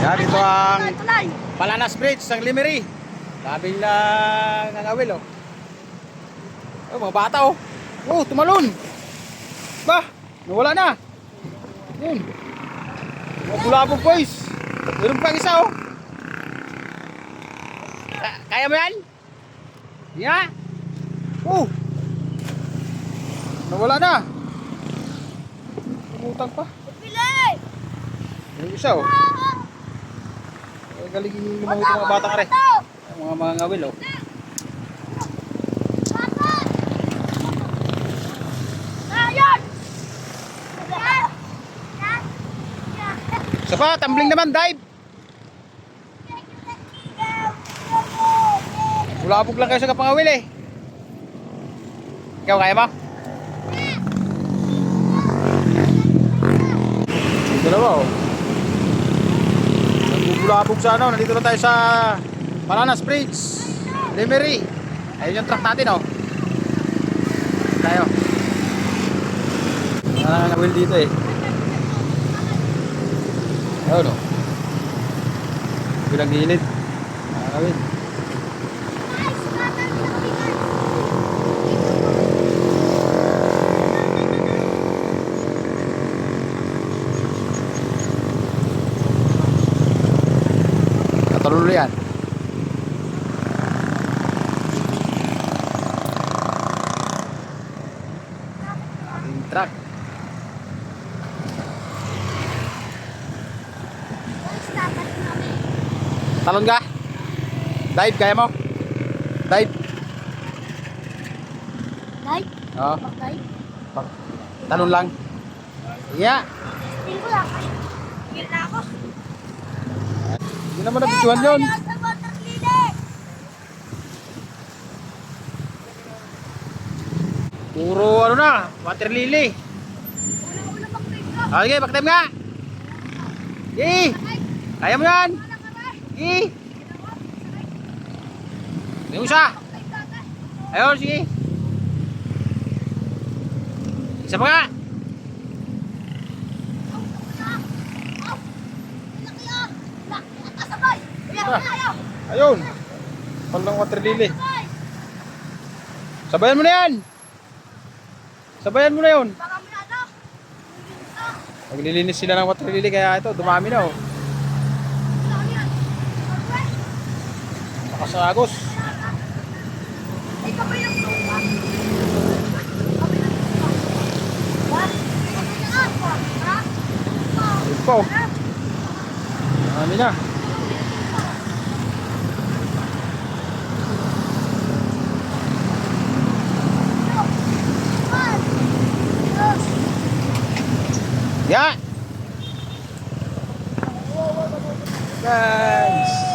Yan, ito ang! Palanas Bridge ng Limery. Labing lang ang awil, oh. Oh, mga bata, oh. Oh, tumalon. Ba, nawala na. Yun. Mga bulabog, boys. Meron pang isa, oh. Ka- Kaya mo yan? Yeah. Oh. Nawala na. Umutang pa. Pili! Yung isa, oh. Ay, galing yung mga mga bata ka rin. Mga mga ngawil, oh. Isa pa, tumbling naman, dive. Bulabog lang kayo sa kapangawil, eh. Ikaw, kaya mo? Dalawa, oh. Nagbubulabog sa ano, nandito na tayo sa Palanas Bridge, Lemery. Ayun yung truck natin, oh. Tayo. Ah, nakawil dito, eh. Ayun, oh. Bilang gilid. Nakawil. Katalulo yan. Ating truck. Talon ka? Dive, kaya mo? Dive. Day? Oo. Bagay? Pag- Talon lang. Yeah. Tingin ko lang. Tingin na ako. Hindi naman nabituhan yun. Puro ano na, water lily. Pito. Ah, pakitime nga. Sige. Kaya mo yan. Sige. Yung isa. Ayun, sige. Isa pa nga. Ayun. Palang water lily. Sabayan mo na yan. Sabayan mo na yun. Maglilinis sila ng water lily kaya ito, dumami na oh. Nakasagos. Ikaw ba yung? Ikaw ba yung lupa? Ha? Ikaw ba yung apa? Ha? Ayun po. Ha? Dumami na. One, two, Yeah. Guys.